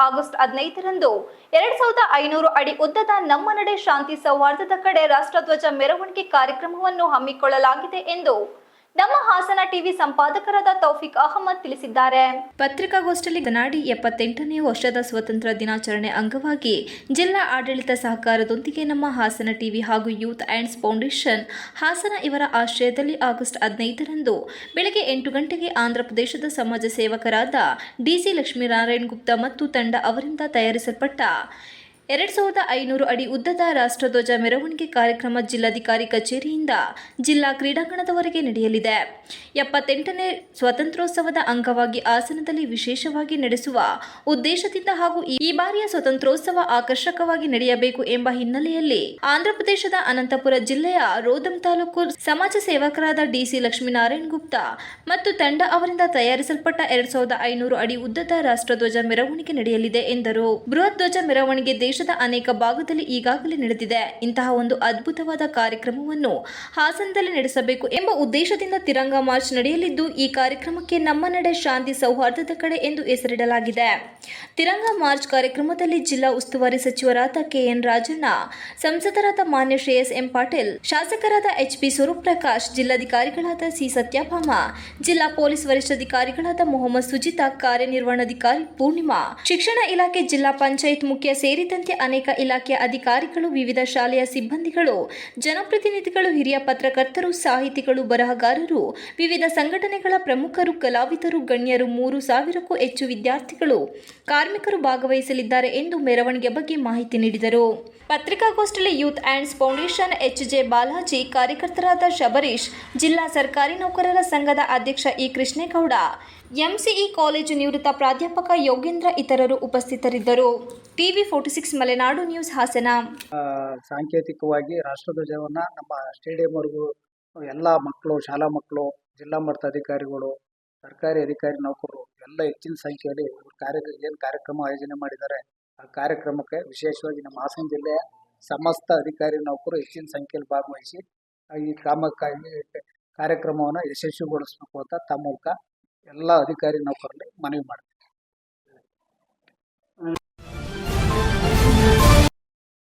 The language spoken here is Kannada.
ಹದಿನೈದರಂದು ಎರಡ್ ಸಾವಿರದ ಐನೂರು ಅಡಿ ಉದ್ದದ ನಮ್ಮ ನಡೆ ಶಾಂತಿ ಸೌಹಾರ್ದದ ಕಡೆ ರಾಷ್ಟ್ರಧ್ವಜ ಮೆರವಣಿಗೆ ಕಾರ್ಯಕ್ರಮವನ್ನು ಹಮ್ಮಿಕೊಳ್ಳಲಾಗಿದೆ ಎಂದು ನಮ್ಮ ಹಾಸನ ಟಿವಿ ಸಂಪಾದಕರಾದ ತೌಫಿಕ್ ಅಹಮದ್ ತಿಳಿಸಿದ್ದಾರೆ. ಪತ್ರಿಕಾಗೋಷ್ಠಿಯಲ್ಲಿ ಗನಾಡಿ ಎಪ್ಪತ್ತೆಂಟನೇ ವರ್ಷದ ಸ್ವತಂತ್ರ ದಿನಾಚರಣೆ ಅಂಗವಾಗಿ ಜಿಲ್ಲಾ ಆಡಳಿತ ಸಹಕಾರದೊಂದಿಗೆ ನಮ್ಮ ಹಾಸನ ಟಿವಿ ಹಾಗೂ ಯೂತ್ ಆ್ಯಂಡ್ಸ್ ಫೌಂಡೇಶನ್ ಹಾಸನ ಇವರ ಆಶ್ರಯದಲ್ಲಿ ಆಗಸ್ಟ್ ಹದಿನೈದರಂದು ಬೆಳಗ್ಗೆ ಎಂಟು ಗಂಟೆಗೆ ಆಂಧ್ರಪ್ರದೇಶದ ಸಮಾಜ ಸೇವಕರಾದ ಡಿಸಿ ಲಕ್ಷ್ಮೀನಾರಾಯಣ್ ಗುಪ್ತಾ ಮತ್ತು ತಂಡ ಅವರಿಂದ ತಯಾರಿಸಲ್ಪಟ್ಟ ಎರಡ್ ಸಾವಿರದ ಐನೂರು ಅಡಿ ಉದ್ದದ ರಾಷ್ಟ್ರಧ್ವಜ ಮೆರವಣಿಗೆ ಕಾರ್ಯಕ್ರಮ ಜಿಲ್ಲಾಧಿಕಾರಿ ಕಚೇರಿಯಿಂದ ಜಿಲ್ಲಾ ಕ್ರೀಡಾಂಗಣದವರೆಗೆ ನಡೆಯಲಿದೆ. ಎಪ್ಪತ್ತೆಂಟನೇ ಸ್ವಾತಂತ್ರ್ಯೋತ್ಸವದ ಅಂಗವಾಗಿ ಆಸನದಲ್ಲಿ ವಿಶೇಷವಾಗಿ ನಡೆಸುವ ಉದ್ದೇಶದಿಂದ ಹಾಗೂ ಈ ಬಾರಿಯ ಸ್ವಾತಂತ್ರ್ಯೋತ್ಸವ ಆಕರ್ಷಕವಾಗಿ ನಡೆಯಬೇಕು ಎಂಬ ಹಿನ್ನೆಲೆಯಲ್ಲಿ ಆಂಧ್ರಪ್ರದೇಶದ ಅನಂತಪುರ ಜಿಲ್ಲೆಯ ರೋದಂ ತಾಲೂಕು ಸಮಾಜ ಸೇವಕರಾದ ಡಿಸಿ ಲಕ್ಷ್ಮೀನಾರಾಯಣ್ ಗುಪ್ತಾ ಮತ್ತು ತಂಡ ಅವರಿಂದ ತಯಾರಿಸಲ್ಪಟ್ಟ ಎರಡ್ ಸಾವಿರದ ಐನೂರು ಅಡಿ ಉದ್ದದ ರಾಷ್ಟ್ರಧ್ವಜ ಮೆರವಣಿಗೆ ನಡೆಯಲಿದೆ ಎಂದರು. ಬೃಹತ್ ಧ್ವಜ ಮೆರವಣಿಗೆ ದೇಶದ ಅನೇಕ ಭಾಗದಲ್ಲಿ ಈಗಾಗಲೇ ನಡೆದಿದೆ. ಇಂತಹ ಒಂದು ಅದ್ಭುತವಾದ ಕಾರ್ಯಕ್ರಮವನ್ನು ಹಾಸನದಲ್ಲಿ ನಡೆಸಬೇಕು ಎಂಬ ಉದ್ದೇಶದಿಂದ ತಿರಂಗ ಮಾರ್ಚ್ ನಡೆಯಲಿದ್ದು, ಈ ಕಾರ್ಯಕ್ರಮಕ್ಕೆ ನಮ್ಮ ನಡೆ ಶಾಂತಿ ಸೌಹಾರ್ದದ ಕಡೆ ಎಂದು ಹೆಸರಿಡಲಾಗಿದೆ. ತಿರಂಗ ಮಾರ್ಚ್ ಕಾರ್ಯಕ್ರಮದಲ್ಲಿ ಜಿಲ್ಲಾ ಉಸ್ತುವಾರಿ ಸಚಿವರಾದ ಕೆಎನ್ ರಾಜಣ್ಣ, ಸಂಸದರಾದ ಮಾನ್ಯ ಶ್ರೇಯಸ್ ಎಂ ಪಾಟೀಲ್, ಶಾಸಕರಾದ ಎಚ್ ಪಿ ಸ್ವರೂಪ್ ಪ್ರಕಾಶ್ ಜಿಲ್ಲಾಧಿಕಾರಿಗಳಾದ ಸಿ ಸತ್ಯಭಾಮ, ಜಿಲ್ಲಾ ಪೊಲೀಸ್ ವರಿಷ್ಠಾಧಿಕಾರಿಗಳಾದ ಮೊಹಮ್ಮದ್ ಸುಜಿತಾ, ಕಾರ್ಯನಿರ್ವಹಣಾಧಿಕಾರಿ ಪೂರ್ಣಿಮಾ, ಶಿಕ್ಷಣ ಇಲಾಖೆ ಜಿಲ್ಲಾ ಪಂಚಾಯತ್ ಮುಖ್ಯ ಸೇರಿದಂತೆ ಅನೇಕ ಇಲಾಖೆಯ ಅಧಿಕಾರಿಗಳು, ವಿವಿಧ ಶಾಲೆಯ ಸಿಬ್ಬಂದಿಗಳು, ಜನಪ್ರತಿನಿಧಿಗಳು, ಹಿರಿಯ ಪತ್ರಕರ್ತರು, ಸಾಹಿತಿಗಳು, ಬರಹಗಾರರು, ವಿವಿಧ ಸಂಘಟನೆಗಳ ಪ್ರಮುಖರು, ಕಲಾವಿದರು, ಗಣ್ಯರು, ಮೂರು ಸಾವಿರಕ್ಕೂ ಹೆಚ್ಚು ವಿದ್ಯಾರ್ಥಿಗಳು, ಕಾರ್ಮಿಕರು ಭಾಗವಹಿಸಲಿದ್ದಾರೆ ಎಂದು ಮೆರವಣಿಗೆ ಬಗ್ಗೆ ಮಾಹಿತಿ ನೀಡಿದರು. ಪತ್ರಿಕಾಗೋಷ್ಠಿಯಲ್ಲಿ youth hands foundation H J Balaji, ಕಾರ್ಯಕರ್ತರಾದ Shabarish, ಜಿಲ್ಲಾ ಸರ್ಕಾರಿ ನೌಕರರ ಸಂಘದ ಅಧ್ಯಕ್ಷ ಇ. ಕೃಷ್ಣೇಗೌಡ ಎಂಸಿಇ ಕಾಲೇಜು ನಿವೃತ್ತ ಪ್ರಾಧ್ಯಾಪಕ ಯೋಗೇಂದ್ರ ಇತರರು ಉಪಸ್ಥಿತರಿದ್ದರು. TV forty six Malenadu news Hassan. ಸಾಂಕೇತಿಕವಾಗಿ ರಾಷ್ಟ್ರಧ್ವಜವನ್ನು ನಮ್ಮ ಸ್ಟೇಡಿಯಂವರೆಗೂ ಎಲ್ಲ ಮಕ್ಕಳು, ಶಾಲಾ ಮಕ್ಕಳು, ಜಿಲ್ಲಾ ಮಟ್ಟದ ಅಧಿಕಾರಿಗಳು, ಸರ್ಕಾರಿ ಅಧಿಕಾರಿ ನೌಕರರು ಎಲ್ಲ ಹೆಚ್ಚಿನ ಸಂಖ್ಯೆಯಲ್ಲಿ ಕಾರ್ಯ, ಏನು ಕಾರ್ಯಕ್ರಮ ಆಯೋಜನೆ ಮಾಡಿದ್ದಾರೆ. ಆ ಕಾರ್ಯಕ್ರಮಕ್ಕೆ ವಿಶೇಷವಾಗಿ ನಮ್ಮ ಹಾಸನ ಜಿಲ್ಲೆಯ ಸಮಸ್ತ ಅಧಿಕಾರಿ ನೌಕರು ಹೆಚ್ಚಿನ ಸಂಖ್ಯೆಯಲ್ಲಿ ಭಾಗವಹಿಸಿ ಈ ಕಾಮಕ್ಕಾಗಿ ಕಾರ್ಯಕ್ರಮವನ್ನು ಯಶಸ್ವಿಗೊಳಿಸಬೇಕು ಅಂತ ತಮ್ಮ ಮೂಲಕ ಎಲ್ಲ ಅಧಿಕಾರಿ ನೌಕರಲ್ಲಿ ಮನವಿ ಮಾಡ್ತಾರೆ